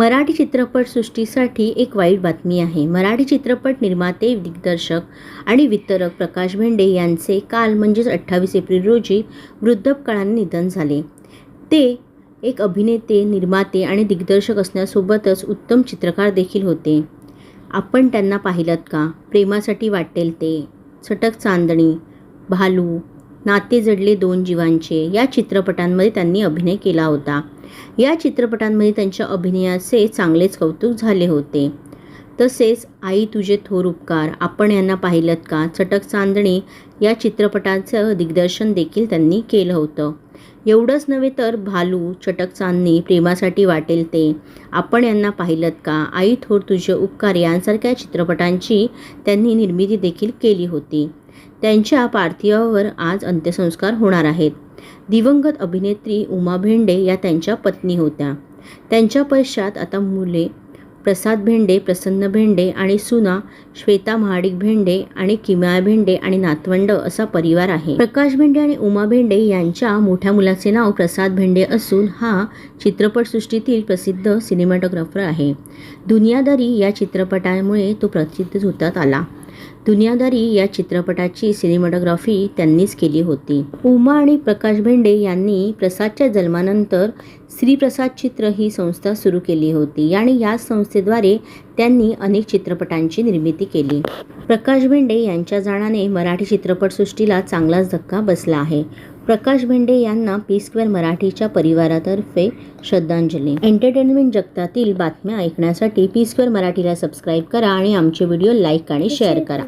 मराठी चित्रपटसृष्टीसाठी एक वाईट बातमी आहे. मराठी चित्रपट निर्माते दिग्दर्शक आणि वितरक प्रकाश भेंडे यांचे काल म्हणजेच अठ्ठावीस एप्रिल रोजी वृद्धपकाळाने निधन झाले. ते एक अभिनेते निर्माते आणि दिग्दर्शक असण्यासोबतच उत्तम चित्रकार देखील होते. आपण त्यांना पाहिलं का? प्रेमासाठी वाटेल ते. छटक चांदणी भालू नाते जडले दोन जीवांचे. या चित्रपटांमध्ये त्यांनी अभिनय केला होता. या चित्रपटांमध्ये त्यांच्या अभिनयाचे चांगलेच कौतुक झाले होते. तसेच आई तुझे थोर उपकार आपण यांना पाहिलं का? चटक चांदणी या चित्रपटाचं दिग्दर्शन देखील त्यांनी केलं होतं. एवढंच नव्हे तर भालू चटक चांदणी प्रेमासाठी वाटेल ते आपण यांना पाहिलं का? आई थोर तुझे उपकार यांसारख्या चित्रपटांची त्यांनी निर्मिती देखील केली होती. त्यांच्या पार्थिवावर आज अंत्यसंस्कार होणार आहेत. दिवंगत अभिनेत्री उमा भेंडे या त्यांच्या पत्नी होत्या. त्यांच्या पश्चात आता मुले प्रसाद भेंडे प्रसन्न भेंडे आणि सुना श्वेता महाडिक भेंडे आणि किमया भेंडे आणि नातवंड असा परिवार आहे. प्रकाश भेंडे आणि उमा भेंडे यांच्या मोठ्या मुलाचे नाव प्रसाद भेंडे असून हा चित्रपटसृष्टीतील प्रसिद्ध सिनेमॅटोग्राफर आहे. दुनियादारी या चित्रपटामुळे तो प्रसिद्ध होतात आला. दुनियादारी या चित्रपटाची सिनेमॅटोग्राफी त्यांनीच केली होती. उमा आणि प्रकाश भेंडे यांनी प्रसादच्या जन्मानंतर श्रीप्रसाद चित्र ही संस्था सुरू केली होती आणि या संस्थेद्वारे त्यांनी अनेक चित्रपटांची निर्मिती केली. प्रकाश भेंडे यांच्या जाण्याने मराठी चित्रपटसृष्टीला चांगलाच धक्का बसला आहे. प्रकाश भेंडे यांना पी स्क्वेअर मराठीच्या परिवारातर्फे श्रद्धांजली. एंटरटेनमेंट जगतातील बातम्या ऐकण्यासाठी पी स्क्वेअर मराठीला सबस्क्राईब करा आणि आमचे व्हिडिओ लाईक आणि शेअर करा.